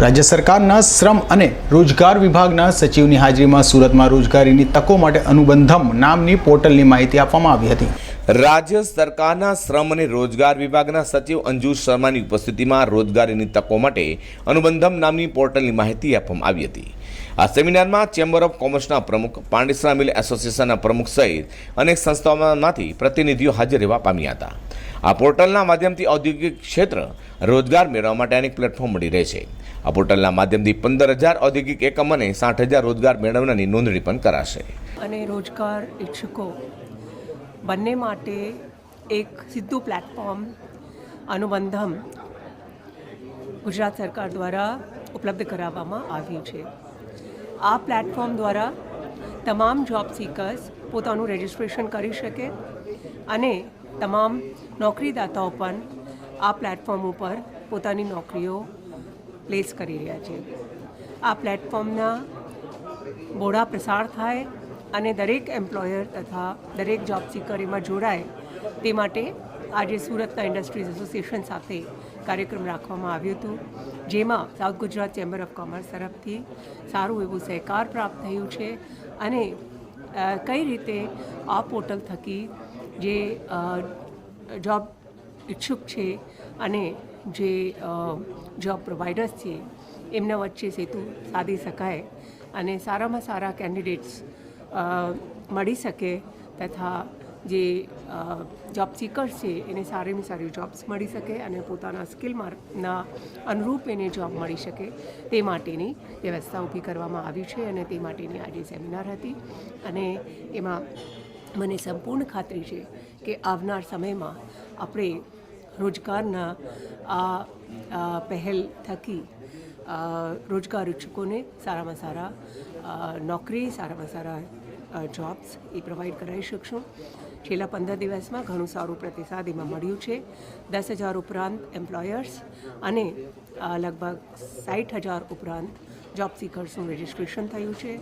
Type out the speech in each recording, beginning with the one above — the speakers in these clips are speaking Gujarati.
રાજ્ય સરકારના શ્રમ અને રોજગાર વિભાગના સચિવની હાજરીમાં સુરતમાં રોજગારીની તકો માટે અનુબંધમ નામની પોર્ટલની માહિતી આપવામાં આવી હતી. રાજ્ય સરકારના શ્રમ અને રોજગાર વિભાગના સચિવ અંજુ શર્માની ઉપસ્થિતિમાં રોજગારીની તકો માટે અનુબંધમ નામની પોર્ટલની માહિતી આપવામાં આવી હતી. આ સેમિનારમાં ચેમ્બર ઓફ કોમર્સના પ્રમુખ, પાંડેસરા મિલ એસોસિએશનના પ્રમુખ સહિત અનેક સંસ્થાઓમાંથી પ્રતિનિધિઓ હાજર રહેવા પામ્યા હતા. આ પોર્ટલના માધ્યમથી ઔદ્યોગિક ક્ષેત્ર રોજગાર મેળવવા માટે અનેક પ્લેટફોર્મ મળી રહે છે. આ પોર્ટલના માધ્યમથી પંદર હજાર ઔદ્યોગિક એકમ અને સાઠ હજાર રોજગાર મેળવનારની નોંધણી પણ કરાશે. અને રોજગાર ઈચ્છુકો બંને માટે એક સીધું પ્લેટફોર્મ અનુબંધમ ગુજરાત સરકાર દ્વારા ઉપલબ્ધ કરાવવામાં આવ્યું છે. આ પ્લેટફોર્મ દ્વારા તમામ જોબ સીકર્સ પોતાનું રજિસ્ટ્રેશન કરી શકે અને તમામ નોકરીદાતાઓ પણ આ પ્લેટફોર્મ ઉપર પોતાની નોકરીઓ પ્લેસ કરી રહ્યા છે. આ પ્લેટફોર્મના બોડા પ્રસાર થાય અને દરેક એમ્પ્લોયર તથા દરેક જોબ સિકર એમાં જોડાય તે માટે આજે સુરતના ઇન્ડસ્ટ્રીઝ એસોસિએશન સાથે કાર્યક્રમ રાખવામાં આવ્યું હતું, જેમાં south Gujarat chamber of commerce તરફથી સારું એવું સહકાર પ્રાપ્ત થયું છે અને કઈ રીતે આ પોર્ટલ થકી જે જોબ ઈચ્છુક છે અને જે જોબ પ્રોવાઈડર્સ છે, એમના વચ્ચે સેતુ સાધી શકાય અને સારામાં સારા કેન્ડિડેટ્સ મળી શકે તથા જે જોબ સિકર્સ છે, એને સારીમાં સારી જોબ્સ મળી શકે અને પોતાના સ્કિલના અનુરૂપ એને જોબ મળી શકે. તે માટેની વ્યવસ્થા ઊભી કરવામાં આવી છે અને તે માટેની આજે સેમિનાર હતી. અને એમાં મને સંપૂર્ણ ખાતરી છે કે આવનાર સમયમાં આપણે રોજગારના આ પહેલ થકી રોજગાર ઇચ્છુકોને સારામાં સારા નોકરી, સારામાં સારા જોબ્સ એ પ્રોવાઈડ કરાવી શકશું. છેલ્લા પંદર દિવસમાં ઘણું સારું પ્રતિસાદ એમાં મળ્યું છે. દસ હજાર ઉપરાંત એમ્પ્લોયર્સ અને લગભગ સાઠ હજાર ઉપરાંત જોબ સીકર્સનું રજિસ્ટ્રેશન થયું છે.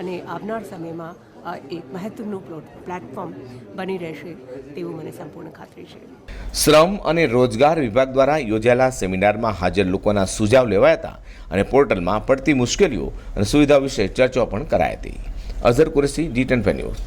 અને આવનાર સમયમાં એક મહત્વનું પ્લેટફોર્મ બની રહેશે તેવું મને સંપૂર્ણ ખાતરી છે. શ્રમ અને રોજગાર વિભાગ દ્વારા યોજાયેલા સેમિનારમાં હાજર લોકોના સુઝાવ લેવાયા હતા અને પોર્ટલમાં પડતી મુશ્કેલીઓ અને સુવિધાઓ વિશે ચર્ચા પણ કરાઈ હતી. Azhar Qureshi, G ten news.